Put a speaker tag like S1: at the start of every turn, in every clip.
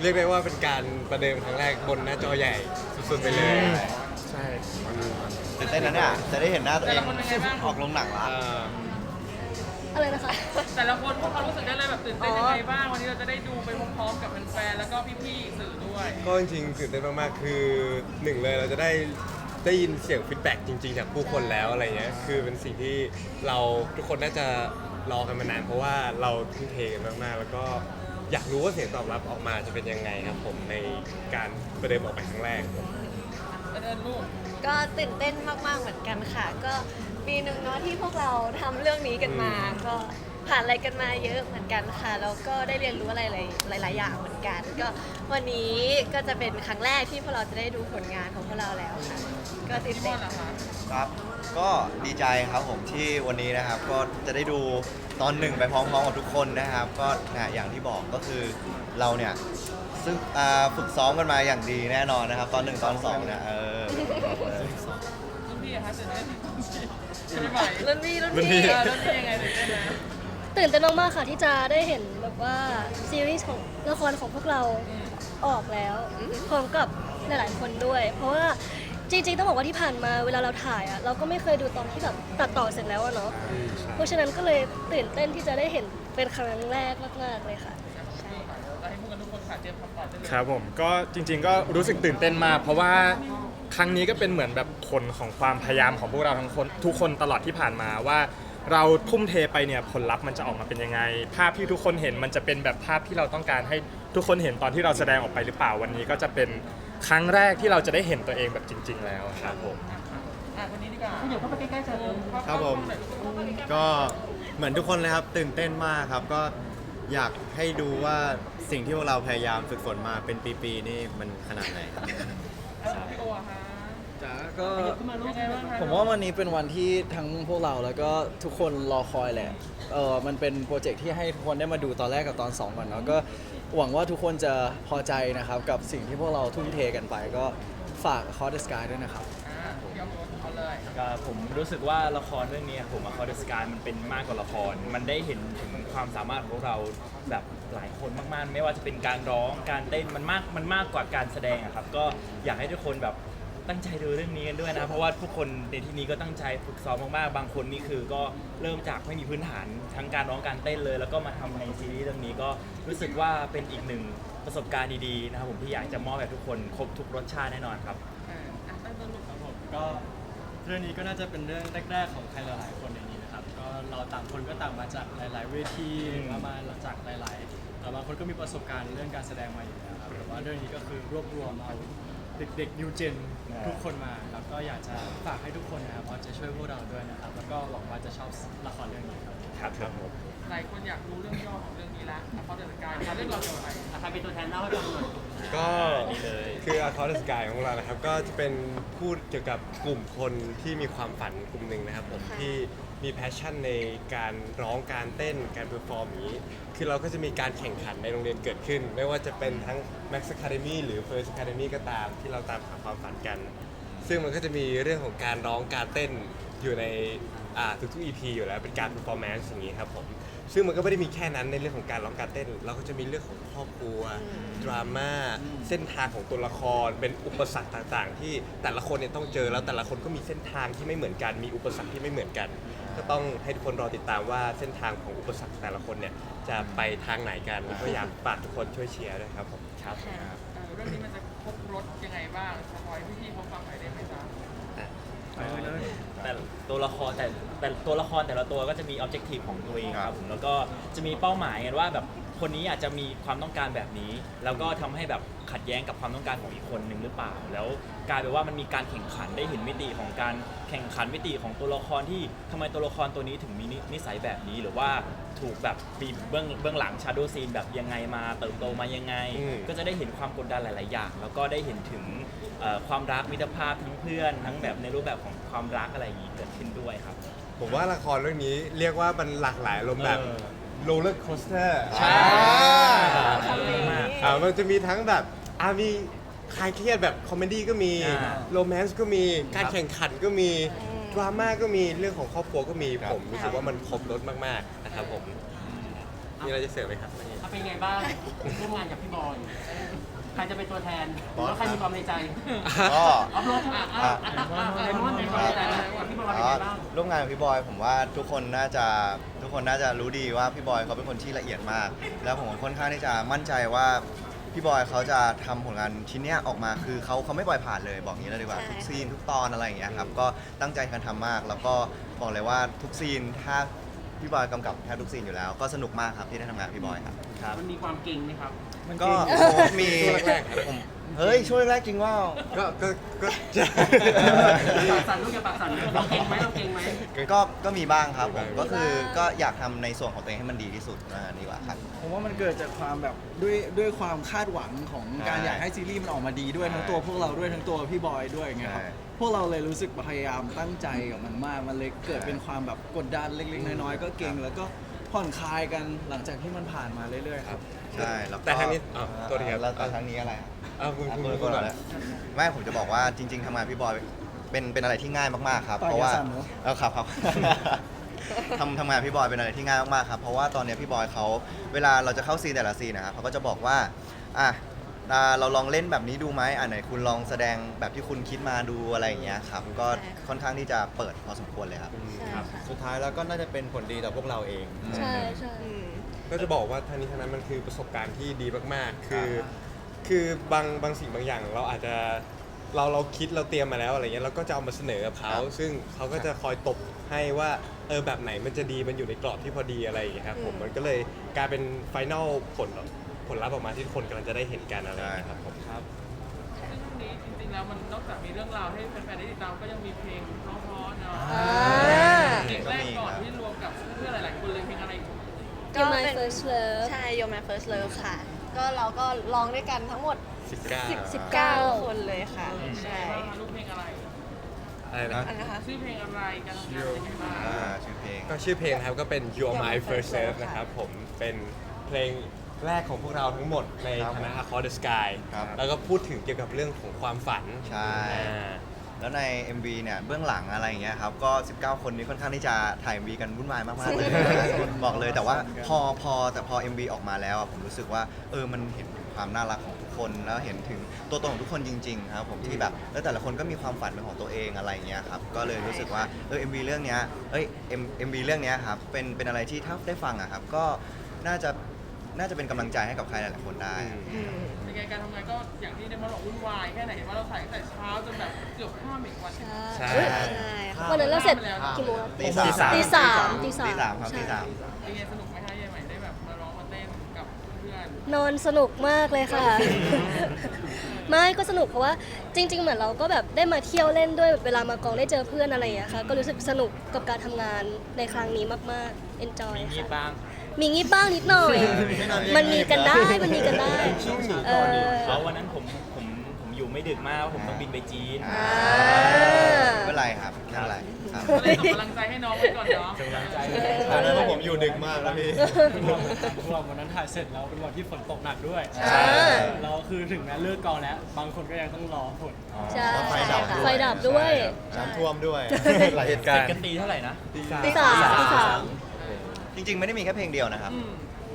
S1: เรียกได้ว่าเป็นการประเดิมครั้งแรกบนหน้าจอใหญ่สุดๆไปเลย
S2: ใช่
S3: ตื่นเต้นนะเนี่ยจะได้เห็นหน้าตัวเอง
S4: แต่ละคนเป็นไงบ้าง
S3: ออกลงหนังละ
S1: เอ่อ
S5: อะไรนะคะ
S4: แต่ละคนพวกเขารู้สึกได้เลยแบบตื่นเต้นยังไงบ้าง วันนี้เราจะได้ดูไปพร้อมๆกับแฟนๆแล้วก็พี่ๆสื่อด้วย
S1: ก็จริงๆตื่นเต้นมากๆคือหนึ่งเลยเราจะได้ได้ยินเสียงฟีดแบ็กจริงๆจากผู้คนแล้วอะไรเงี้ยคือเป็นสิ่งที่เราทุกคนน่าจะรอกันมานานเพราะว่าเราทุ่มเทกันมากๆ แล้วก็ อยากรู้ว่าเสียงตอบรับออกมาจะเป็นยังไงครับผมในการประเดิมออกไปครั้งแรก
S4: จะเดินลูก
S5: ก็ตื่นเต้นมากๆเหมือนกันค่ะ ก็ปีหนึ่งเนาะที่พวกเราทำเรื่องนี้กันมาก็ผ่านอะไรกันมาเยอะเหมือนกันค่ะแล้วก็ได้เรียนรู้อะไรหลายๆอย่างเหมือนกัน ก็วันนี้ก็จะเป็นครั้งแรกที่พวกเราจะได้ดูผลงานของพวกเราแล้วค่ะ ก็ตื่น
S4: พี่ม
S5: เต้
S4: อนน เหรอคะ
S3: ครับ ก็ดีใจครับผมที่วันนี้นะครับ ก็จะได้ดู ตอนหนึ่งไปพร้อมๆกับทุกคนนะครับ ก็นะอย่างที่บอกก็คือเราเนี่ยซึ่งอ่าฝึกซ้อมกันมาอย่างดีแน่นอนนะครับ ตอนหนึ่งตอนสองเนี่ยเออ
S4: รุ่นพี่อะคะตื่นเต้นใช่ไหม
S5: รุ่นพี่รุ่น
S1: รุ่นพี่
S5: พี่
S4: เออรุ่นพี่ยังไงตื่นเต้นนะ
S6: ตื่นเต้นมากๆค่ะที่จะได้เห็นแบบว่าซีรีส์ของละครของพวกเราออกแล้วพร้อมกับหลายๆคนด้วย เพราะว่า จริงๆ ต้องบอกว่าที่ผ่านมาเวลาเราถ่ายอะเราก็ไม่เคยดูตอนที่แบบตัดต่อเสร็จแล้วอะเนาะเพราะฉะนั้นก็เลยตื่นเต้นที่จะได้เห็นเป็นครั้งแรกมากๆเลยค่ะ
S4: เราให้พูดกันทุกคนค่ะเตรียมคำตอบได้เลย
S2: ครับผมก็จริง ๆ ก็รู้สึกตื่นเต้นมากเพราะว่าครั้งนี้ก็เป็นเหมือนแบบผลของความพยายามของพวกเราทั้งคนทุกคนตลอดที่ผ่านมาว่า เราทุ่มเทไปเนี่ยผลลัพธ์มันจะออกมาเป็นยังไง ภาพที่ทุกคนเห็นมันจะเป็นแบบภาพที่เราต้องการให้ทุกคนเห็นตอนที่เราแสดงออกไปหรือเปล่าวันนี้ก็จะเป็น ครั้งแรกที่เราจะได้เห็นตัวเองแบบจริง ๆ แล้วครับผม
S4: อะคนนี้ดีกว่าเดี๋ยวเข้าไปใกล้ๆเจอ
S7: ครับผม ก็เหมือนทุกคนเลยครับตื่นเต้นมากครับก็อยากให้ดูว่าสิ่งที่พวกเราพยายามฝึกฝนมาเป็นปีๆนี่มันขนาดไหนครับ
S4: พี่โออะคะ
S8: จ๋าก็
S4: ยังไงบ้างคะ
S8: ผมว่าวันนี้เป็นวันที่ทั้งพวกเราแล้วก็ทุกคนรอคอยแหละเออมันเป็นโปรเจกต์ที่ให้ทุกคนได้มาดูตอนแรกกับตอน2ก่อนเนาะก็หวังว่าทุกคนจะพอใจนะครับ กับสิ่งที่พวกเราทุ่มเทกันไป ก็ฝาก Hot the Sky ด้วยนะครับ
S4: อะพี่เอาตัวเขาเลย
S9: ก็ผมรู้สึกว่าละครเรื่องนี้ผมคอเดสการมันเป็นมากกว่าละคร มันได้เห็นถึงความสามารถของพวกเราแบบหลายคนมากๆ ไม่ว่าจะเป็นการร้องการเต้นมันมากมันมากกว่าการแสดงอะครับ ก็อยากให้ทุกคนแบบ ตั้งใจดูเรื่องนี้กันด้วยนะ เพราะว่าทุกคนในที่นี้ก็ตั้งใจฝึกซ้อมมากๆ บางคนนี่คือก็เริ่มจากไม่มีพื้นฐานทั้งการร้องการเต้นเลย แล้วก็มาทำในซีรีส์เรื่องนี้ก็รู้สึกว่าเป็นอีกหนึ่งประสบการณ์ดีๆนะครับผมที่อยากจะมอบให้ทุกคนครบทุกรสชาติแน่นอนครับ
S4: อออะตั้งต้นลูก
S10: ครับผมก็เรื่องนี้ก็น่าจะเป็นเรื่องแรก ๆ ของใครหลายๆคนในนี้นะครับ ก็เราต่างคนก็ต่างมาจากหลาย ๆ เวทีหรือว่ามาจากหลาย ๆ แต่บางคนก็มีประสบการณ์เรื่องการแสดงมาอยู่แล้วครับแต่ว่าเรื่องนี้ก็คือรวบรวมเอา เด็กๆนิวเจนทุกคนมาครับก็อยากจะฝากให้ทุกคนนะครับว่าจะช่วยพวกเราด้วยนะครับ แล้วก็หวังว่าจะชอบละครเรื่องนี้ครับ
S9: ครับครับผม
S4: หลายคนอยากรู้เรื่องย่อของเรื่องนี้ละเขาเดินการเรื่องเราเกี่ยวกับอะไรใครเป็นตัวแทนเล่าให้ฟังหน่อย
S1: ก็
S9: นี่เลย
S1: คือ a c o r d Sky ของเรานะครับ ก็จะเป็นพูดเกี่ยวกับกลุ่มคนที่มีความฝันกลุ่มหนึ่งนะครับผมที่ มีแพชชั่นในการร้องการเต้นการเพอร์ฟอร์มอย่างนี้ คือเราก็จะมีการแข่งขันในโรงเรียนเกิดขึ้น ไม่ว่าจะเป็นทั้ง Max Academy หรือ First Academy ก็ตามที่เราตามหาความฝันกัน ซึ่งมันก็จะมีเรื่องของการร้องการเต้นอยู่ในอ่าทุกๆ EP อยู่แล้วเป็นการ performance อย่างนี้ครับผมซึ่งมันก็ไม่ได้มีแค่นั้นในเรื่องของการร้องการเต้น เราก็จะมีเรื่องของครอบครัวดราม่าเส้นทางของตัวละคร เป็นอุปสรรคต่างๆ ที่แต่ละคนเนี่ยต้องเจอแล้วแต่ละคนก็มีเส้นทางที่ไม่เหมือนกัน มีอุปสรรคที่ไม่เหมือนกัน ก็ต้องให้ทุกคนรอติดตามว่าเส้นทางของอุปสรรคแต่ละคนเนี่ยจะไปทางไหนกันแล้วก็อยากฝากทุกคนช่วยเชียร์ด้วยครับผม
S9: ครับ
S4: เออเรื่องนี้มันจะครบรถยังไงบ้างสปอยพี่ๆเขาฟังหน่อยได้ไหมจ๊ะ
S9: แต่ตัวละครแต่แต่ตัวละครแต่ละตัวก็จะมีออบเจกตีฟของตัวเองครับผมแล้วก็จะมีเป้าหมายกันว่าแบบคนนี้อาจจะมีความต้องการแบบนี้ แล้วก็ทำให้แบบขัดแย้งกับความต้องการของอีกคนหนึ่งหรือเปล่า แล้วกลายเป็นว่ามันมีการแข่งขันได้เห็นมิติของการแข่งขันมิติของตัวละครที่ทำไมตัวละครตัวนี้ถึงมีนินิสัยแบบนี้หรือว่าถูกแบบมีเบื้องเบื้องหลังชาโดซีนแบบยังไงมาเติบโตมายังไง
S1: อืม
S9: ก็จะได้เห็นความกดดันหลาย ๆ อย่าง แล้วก็ได้เห็นถึงเอ่อความรักมิตรภาพทั้งเพื่อน ทั้งแบบในรูปแบบของความรักอะไรอย่างนี้เกิดขึ้นด้วยครับ
S1: ผมว่าละครเรื่องนี้เรียกว่ามันหลากหลายอารมณ์แบบ
S9: เออ
S1: โรลเลอร์โคสเตอร์
S9: ใช่
S5: คำนี้
S1: อ่ามันจะมีทั้งแบบอ่ามีคลายเครียดแบบคอมเมดี้ก็มี
S9: อ่า
S1: โรแมนต์ก็มีการแข่งขันก็มีดราม่าก็มีเรื่องของครอบครัวก็มีผมรู้สึกว่ามันครบรถมากๆนะครับผม มีอะไรจะเสริมไหมครับ
S11: ถ้าเป็นไงบ้างร่วมงานกับพี่บอย ใครจะเป็นตัวแทนหรือว่าใครมีความในใจ
S3: ก็
S11: ออฟโรดอะอะอะอะอะไดมอนด์มีความในใจไหมกับพี่บอยเป็น
S3: อ๋อ
S11: ไงบ้าง
S3: ร่วมงานกับพี่บอยผมว่าทุกคนน่าจะทุกคนน่าจะรู้ดีว่าพี่บอยเขาเป็นคนที่ละเอียดมาก แล้วผมค่อนข้างที่จะมั่นใจว่าพี่บอยเขาจะทำผลงานชิ้นเนี้ยออกมาคือเขาเขาไม่ปล่อยผ่านเลยบอกอย่างนี้เลยดีกว่า
S5: ใช่
S3: ทุกซีนทุกตอนอะไรอย่างเงี้ยครับก็ตั้งใจกันทำมาก แล้วก็บอกเลยว่าทุกซีนถ้า พี่บอยกำกับแทบทุกซีนอยู่แล้ว ก็สนุกมากครับที่ได้ทำงานกับพี่บอยครับ
S11: มันมีความเก่งไหมครับ
S3: ก็มี
S1: ช่วงแรกๆครับ
S3: ผม เฮ้ยช่วงแรกจริงว่า
S1: ก็ก็ก็จะ
S11: ปากสั่นลูกอย่าปากสั่นนะเราเก่งไหมเราเก่งไหม
S3: ก็ก็มีบ้างครับผม
S1: มีบ้าง
S3: ก็คือก็อยากทำในส่วนของตัวเองให้มันดีที่สุดอ่าดีกว่าครับ
S8: ผมว่ามันเกิดจากความแบบด้วยด้วยความคาดหวังของการ
S3: ใช่
S8: อยากให้ซีรีส์มันออกมาดีด้วย
S3: ใช่
S8: ทั้งตัวพวกเราด้วยทั้งตัวพี่บอยด้วยอย่างเงี้ยครับ
S3: ใช่
S8: พวกเราเลยรู้สึกพยายามตั้งใจกับมันมาก มันเลยเกิดเป็นความแบบกดดันเล็กๆน้อยๆก็เก่งแล้วก็ ผ่อนคลายกันหลังจากที่มันผ่านมาเรื่อยๆครับ
S3: ใช่แล้วก็
S1: แต่ทางนี้อ๋อตัวทีครับ
S3: แล้วแล้วทางนี้อะไรอะ
S1: เอาคุณคุณ
S3: อะ
S1: คุณก่อน
S3: แล้วไม่ผมจะบอกว่าจริง ๆทำงานพี่บอยเป็นเป็นอะไรที่ง่ายมากๆครับ
S8: ต่อย
S3: เพราะว่า
S8: อย่าสั่นเนอะ
S3: เออครับครับ ทำทำงานพี่บอยเป็นอะไรที่ง่ายมากๆครับเพราะว่าตอนเนี้ยพี่บอยเขาเวลาเราจะเข้าซีนแต่ละซีนนะครับเขาก็จะบอกว่าอะ อ่าเราลองเล่นแบบนี้ดูไหมอ่าไหนคุณลองแสดงแบบที่คุณคิดมาดูอะไรอย่างเงี้ยครับ ก็ค่อนข้างที่จะเปิดพอสมควรเลยครับ
S5: ใช่ค่ะ
S7: สุดท้ายแล้วก็น่าจะเป็นผลดีต่อพวกเราเอง
S6: ใช่ใช่
S5: อืม
S1: ก็จะบอกว่าทางนี้ทางนั้นมันคือประสบการณ์ที่ดีมากๆ คือ คือบางบางสิ่งบางอย่างเราอาจจะเราเราคิดเราเตรียมมาแล้วอะไรเงี้ยเราก็จะเอามาเสนอกับเขา
S3: ครับ
S1: ซึ่งเขาก็จะคอยตบให้ว่าเออแบบไหนมันจะดีมันอยู่ในกรอบที่พอดีอะไรอย่างเงี้ยครับผม
S5: อืม
S1: มันก็เลยกลายเป็นไฟนอลผล ผลลัพธ์ออกมาที่ทุกคนกำลังจะได้เห็นกันอะไรอย่างเงี้ยครับผม
S4: ซึ่งช่วงนี้จริงๆแล้วมันนอกจากมีเรื่องราวให้แฟนๆได้ติดตามก็ยังมีเพลงเพราะๆเนาะ
S5: อ่า
S4: เพลงแรกก่อนที่รวมกับเพื่อนหลายๆคนเลยเพลงอะไร
S5: ก็
S6: You're My
S5: เป็น
S6: First Love
S5: ใช่ You're My First Love ค่ะ ก็เราก็ร้องด้วยกันทั้งหมด
S1: 19
S5: 10 19 คนเลยค่ะ ใช่
S4: บ้างคะลูกเพลงอะไร
S1: อะไรนะ
S5: อันนะคะ
S4: ชื่อเพลงอะไรการทำงานเป็นยังไงบ้าง
S3: อ่าชื่อเพลง
S1: ก็ชื่อเพลงนะครับก็เป็น You're
S5: You're
S1: My
S5: My
S1: First
S5: First
S1: Love
S5: Love
S1: นะครับผมเป็นเพลง แรกของพวกเราทั้งหมดใน
S3: ครับ
S1: คณะ Across the Sky
S3: ครับ
S1: แล้วก็พูดถึงเกี่ยวกับเรื่องของความฝัน
S3: ใช่
S1: อ่า
S3: แล้วใน MV เนี่ยเบื้องหลังอะไรอย่างเงี้ยครับก็ 19 คนนี้ค่อนข้างที่จะถ่าย MV กันวุ่นวายมากๆเลย บอกเลยแต่ว่าพอพอแต่พอ MV ออกมาแล้วอะผมรู้สึกว่าเออมันเห็นถึงความน่ารักของทุกคนแล้วเห็นถึงตัวตนของทุกคนจริงๆครับผมที่แบบแล้วแต่ละคนก็มีความฝันเป็นของตัวเองอะไรอย่างเงี้ยครับก็เลยรู้สึกว่าเออ MV เรื่องเนี้ยเอ้ย M- MV เรื่องเนี้ยครับเป็นเป็นอะไรที่ถ้าได้ฟังอะครับก็น่าจะ น่าจะเป็นกำลังใจให้กับใครหลายๆคนได้
S5: อืม
S4: เป็นไงการทำงานก็อย่างที่ได้มาบอกวุ่นวายแค่ไหนเห็นว่าเราถ่ายตั้งแต่เช้าจนแบบเกือบข้ามอีกวัน
S5: ใช่
S1: ใช่
S5: ใช่ค่ะ
S6: วันนั้นเราเสร็จกี่โมง
S3: ตีสาม
S6: ตีสามตีสาม
S3: ตีสามครับตีสาม
S4: เป็นไงสนุกไหมคะยายใหม่ได้แบบมาร้องมาเต้นกับเพื่อน
S6: นอนสนุกมากเลยค่ะ ไม่ก็สนุกเพราะว่าจริง ๆ เหมือนเราก็แบบได้มาเที่ยวเล่นด้วยแบบเวลามากองได้เจอเพื่อนอะไรอย่างเงี้ยค่ะ ก็รู้สึกสนุกกับการทำงานในครั้งนี้มากๆ enjoy
S9: มี
S6: ค่ะ
S9: บ้าง
S6: มีงี้บ้างนิดหน่อย มันมีกันได้ มันมีกันได้ เออ
S9: เพราะวันนั้นผมผมผมอยู่ไม่ดึกมากผมต้องบินไปจีน
S3: อ่า ไม่เป็นไรครับไม่เป็นไรครับ
S4: ก็เลยส่งกำลังใจให้น้องไว้ก่อนเนาะ
S9: กำลังใจ
S7: ตอนนั้นพวกผมอยู่ดึกมากแล้วพี่
S10: พวกเราวันนั้นถ่ายเสร็จแล้วเป็นวันที่ฝนตกหนักด้วย
S6: ใช่
S10: เราคือถึงแม้เลิกกองแล้ว บางคนก็ยังต้องรอฝน
S6: ใช่
S7: ไฟดับ
S6: ไฟดับด้วย
S7: น้ำท่วมด้วย หลายเหตุ
S9: เส
S7: การ
S9: ร็จ
S7: ณ์
S9: กันตีเท่าไหร่นะ
S6: ตีสามตีสาม
S3: จริง ๆ ไม่ได้มีแค่เพลงเดียวนะครับ
S4: อืม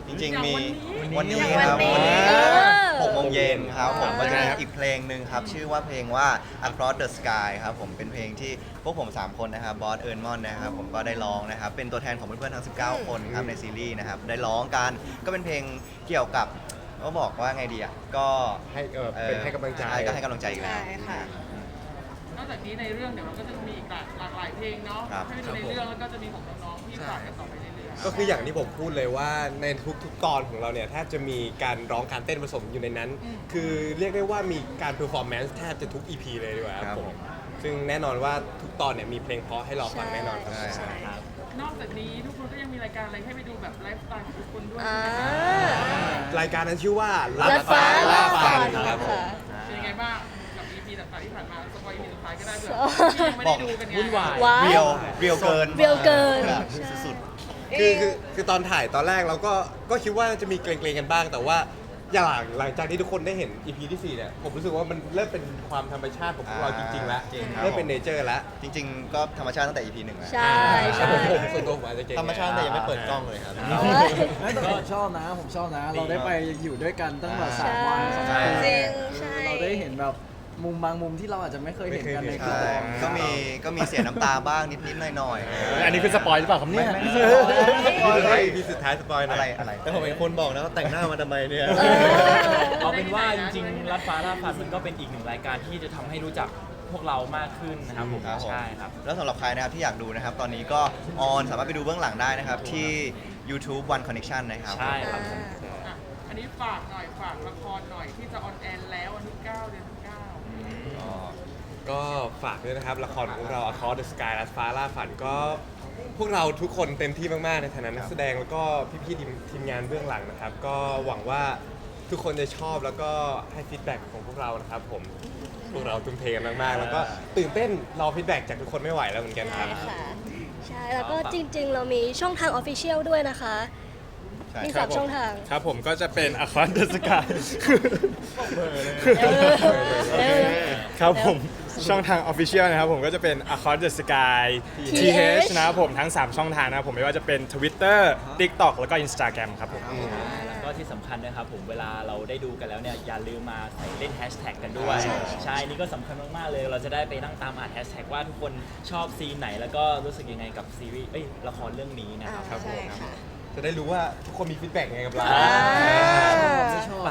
S3: จริง ๆ มี
S4: อย่าง
S3: วันนี้
S5: อย่าง
S3: ครับ
S5: วันนี้
S6: เออ
S3: หกโมงเย็นครับผม
S5: อ่า
S3: ก็จะมีอีกเพลงหนึ่งครับ ชื่อว่าเพลงว่า Across the Sky ครับผมเป็นเพลงที่พวกผม 3 คนนะครับบอสเอิร์นมอนนะครับผมก็ได้ร้องนะครับ เป็นตัวแทนของเพื่อนๆทั้ง 19 คนครับในซีรีส์นะครับ ได้ร้องกันก็เป็นเพลงเกี่ยวกับก็บอกว่าไงดีอะก็
S1: ให้เออเป็นให้กำลังใจ
S3: ช่ก็ให้กำลังใจอีกแล้ว
S5: ใช่ค่ะ
S4: นอกจากนี้ในเรื่องเดี๋ยวเราก็จะมีอีกหลากหลากหลายเพลงเนาะ
S3: ครับ
S4: ให้ไปดูในเรื่องแล้วก็จะมีของน้องๆที่ฝากกันต่อไปในเรื่อง
S1: ก็คืออย่างที่ผมพูดเลยว่าในทุกๆตอนของเราเนี่ยแทบจะมีการร้องการเต้นผสมอยู่ในนั้น
S4: อืม
S1: คือเรียกได้ว่ามีการเพอร์ฟอร์แมนซ์แทบจะทุก EP เลยดีกว่าค
S3: ครั
S1: รับบผ
S3: ผม ม
S1: ซึ่งแน่นอนว่าทุกตอนเนี่ยมีเพลงเพราะให้เราฟังแน่นอนครับ
S3: ใช่
S5: ใช่
S4: นอกจากนี้ทุกคนก็ยังมีรายการอะไรให้ไปดูแบบไลฟ์สไตล์ของทุกคนด้วย
S5: อ่า
S1: รายการนั้นชื่อว่า
S6: ลัดฟ้าล่าฝัน
S1: ครับผม
S6: ค่ะ
S4: เป็นยังไงบ้างกับ EP ต่างๆที่ผ่านมาสปอย EP สุดท้ายก็ได้เผื่อ
S6: อ๋อ
S4: ที่ยังไม่ได้ดูเป็นไง
S9: วุ่นวาย
S6: ว้า
S3: เรียว
S6: ว
S3: เรียวเกิน
S6: เรียวเกิน
S3: แบบสุด
S1: คือคือคือตอนถ่ายตอนแรกเราก็ก็คิดว่าจะมีเกรงๆกันบ้าง แต่ว่าอย่างหลังจากที่ทุกคนได้เห็น EP ที่4เนี่ยผมรู้สึกว่ามันเริ่มเป็นความธรรมชาติของพวกเราจริงๆแล้ว
S3: จริงครับ
S1: เริ่มเป็นเนเจอร์แล้ว
S3: จริง ๆ ก็ธรรมชาติตั้งแต่ EP หนึ่งแล้ว
S6: ใช่ใช่
S1: ผมผมส่วนตัวผมอาจจะเก่ง
S7: ธรรมชาติแต่ยังไม่เปิดกล้องเลยครับ
S8: ไม่แต่ผมชอบนะ ผมชอบนะ เราได้ไปอยู่ด้วยกันตั้งแบบสาม
S5: ใช่
S8: วันสอง
S3: ใช่
S8: คืน
S5: จริงใช่
S8: เราได้เห็นแบบ มุมบางมุมที่เราอาจจะไม่เคยเห็นกันในกลุ่
S3: ใช่
S8: ม
S3: ก็มีก็มีเสียน้ำตาบ้างนิดๆหน่อยๆ
S2: อันนี้คือสปอยหรือเปล่าครับเนี่ย
S3: ไม่ไม่สปอย
S1: สปอยเลย EP สุดท้ายสปอยหน่
S3: อะ
S1: อย
S3: ไรอะไร
S7: แต่ผมเห็นคนบอกนะว่าแต่งหน้ามาทำไมเนี่ย
S9: เอาเป็นว่าจริงๆรัดฟ้าล่าฝันมันก็เป็นอีกหนึ่งรายการที่จะทำให้รู้จักพวกเรามากขึ้นนะครับผม
S3: ครับผม
S9: ใช่ครับ
S3: แล้วสำหรับใครนะครับที่อยากดูนะครับ ตอนนี้ก็ออนสามารถไปดูเบื้องหลังได้นะครับ ที่ YouTube One Connection นะครับ
S9: ใช่ครับ
S4: อะอันนี้ฝากหน่อยฝากละครหน่อยที่จะออนแอร์แล้ววันที่9เดือนที่9
S1: อ๋อ ก็ฝากด้วยนะครับ ละครของเรา Across the Sky และฟ้าล่าฝันก็ พวกเราทุกคนเต็มที่มาก ๆ ในฐานะนักแสดงแล้วก็พี่ๆทีมทีมงานเบื้องหลังนะครับ ก็หวังว่าทุกคนจะชอบแล้วก็ให้ฟีดแบ็กของพวกเรานะครับผม พวกเราทุ่มเทกันมาก ๆ แล้วก็ตื่นเต้นรอฟีดแบ็กจากทุกคนไม่ไหวแล้วเหมือนกันค
S5: ใช่
S1: รับ
S5: ค่ะ
S6: ใช่ แล้วก็จริงๆ เรามีช่องทางออฟฟิเชียลด้วยนะคะ
S3: ใช่
S6: มีสามช่องทาง
S2: ครับผมก็จะเป็น a c o u n t the Sky
S6: เออ
S2: ครับผม ช่องทาง Official นะครับผมก็จะเป็น a c o u n t the Sky TH นะครับผมทั้ง 3 ช่องทางนะครับผมไม่ว่าจะเป็น Twitter TikTok แล้วก็ Instagram ครับผม
S9: แล้วก็ที่สำคัญนะครับผมเวลาเราได้ดูกันแล้วเนี่ยอย่าลืมมาใส่เล่นแฮชแท็กกันด้วย ใช่นี่ก็สำคัญมาก ๆ เลย เราจะได้ไปนั่งตามอ่านแฮชแท็กว่าทุกคนชอบซีนไหน แล้วก็รู้สึกยังไงกับซีรีส์เอ้ยละครเรื่องนี้นะครับ
S1: ครับผม
S5: ใช่ค่ะ
S1: จะได้รู้ว่าทุกคนมีฟีดแบ็กยังไงกับเรา
S9: อ่า
S8: ผมไม่ชอบ
S9: ฝากไป